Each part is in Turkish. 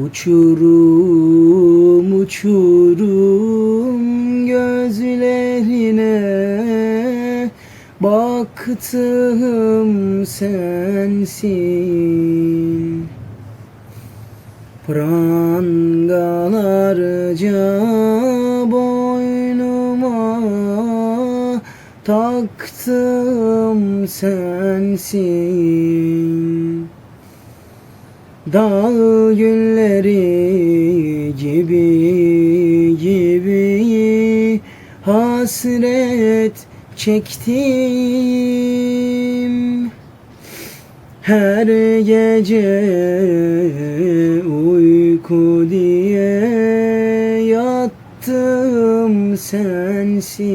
Uçurum uçurum gözlerine. Baktım sensin. Prangalarca boynuma Taktım sensin. Dağ gülleri gibi hasret çektim. Her gece uyku diye yattım sensin.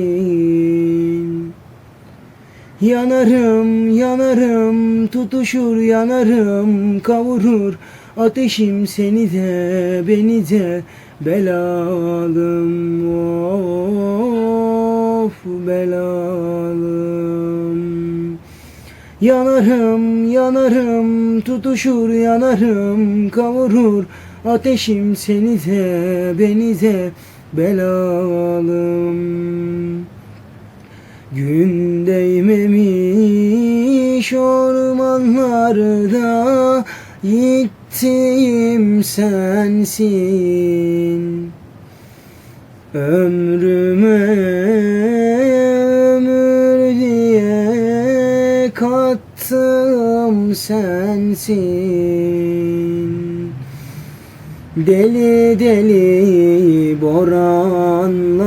Yanarım, yanarım, tutuşur yanarım, kavurur. Ateşim seni de, beni de belalım Of belalım Yanarım, yanarım, tutuşur yanarım, kavurur Ateşim seni de, beni de belalım Gün değmemiş ormanlarda Gittiğim sensin. Ömrüme ömür diye kattım sensin. Deli deli boranlarda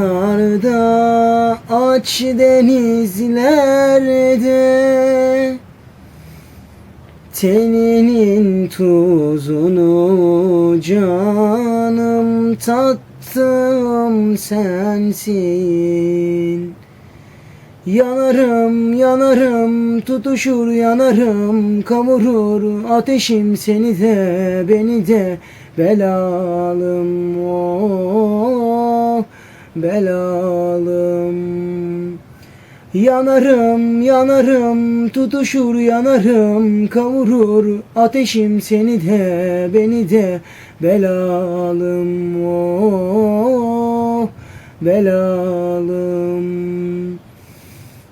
Aç denizlerde. Teninin tuzunu canım tattım sensin. Yanarım yanarım tutuşur yanarım kavurur ateşim seni de beni de. Belalım oh belalım Yanarım yanarım tutuşur yanarım kavurur ateşim seni de beni de. Belalım oh belalım.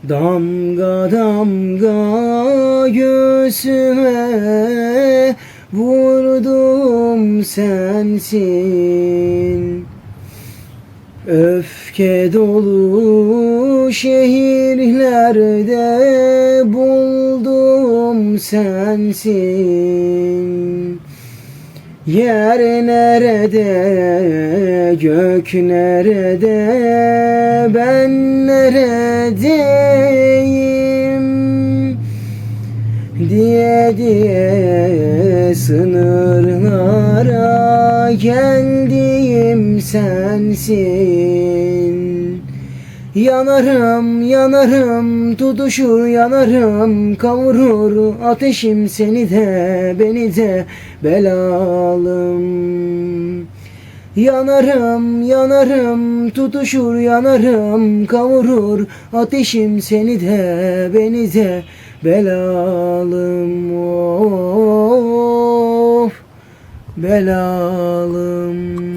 Damga damga göğsüme vurdum sensin Öfke dolu şehirlerde buldum sensin. Yer nerede, gök nerede, ben neredeyim? Diye diye sınırlara geldim sensin Yanarım yanarım tutuşur yanarım kavurur ateşim seni de beni de belalım. Yanarım yanarım tutuşur yanarım kavurur ateşim seni de beni de belalım. Of belalım